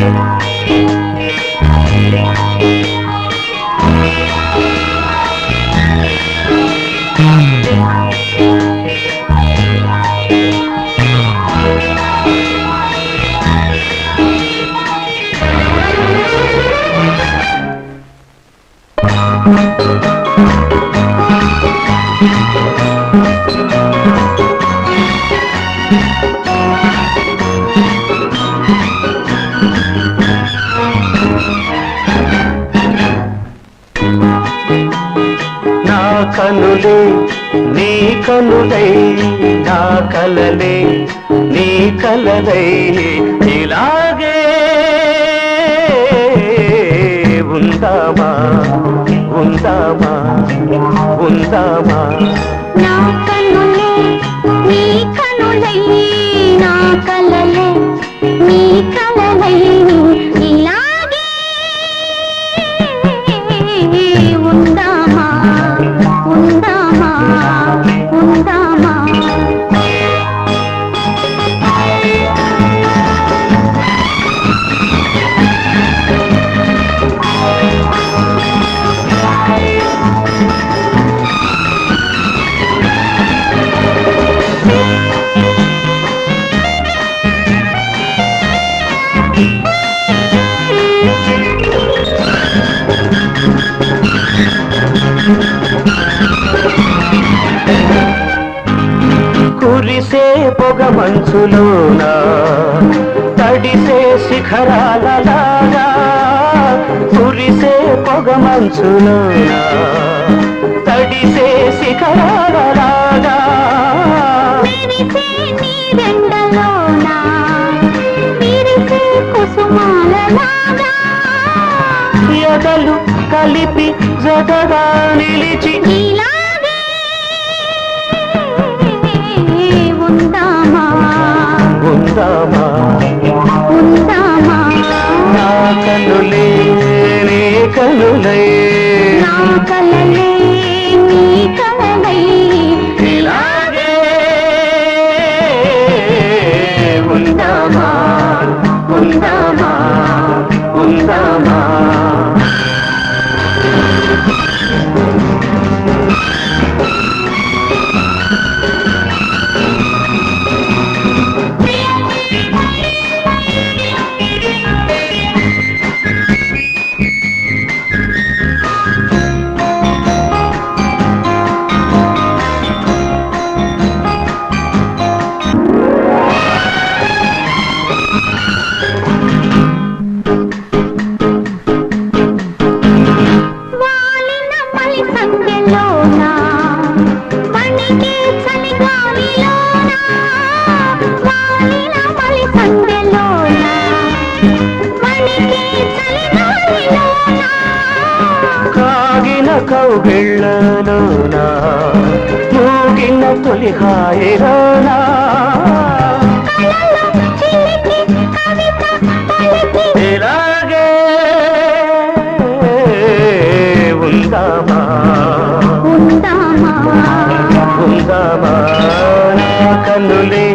నా కనులే నీ కనులై నా కలలే నీ కలలై ఇలాగే ఉందా ఉందామా కురిసే పొగ మంచులోన? తడిసే శిఖరాలలాగా కురిసే పొగ మంచులోన? తడిసే శిఖరాలలాగా ఎదలు కలిపి జగగా నిలిచి ఇలాగే ఉందామా? ఉందామా? నా కనులే నీ కనులై. నా కలలే నీ కలలై ఇలాగే ఉందామా? ఉందామా? ఉందామా? ఇలాగే ఉందామా? ఉందామా? ఉందామా నా కనులే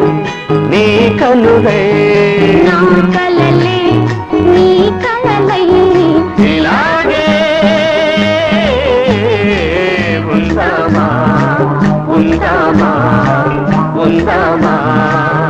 నీ కనులే నా আমার।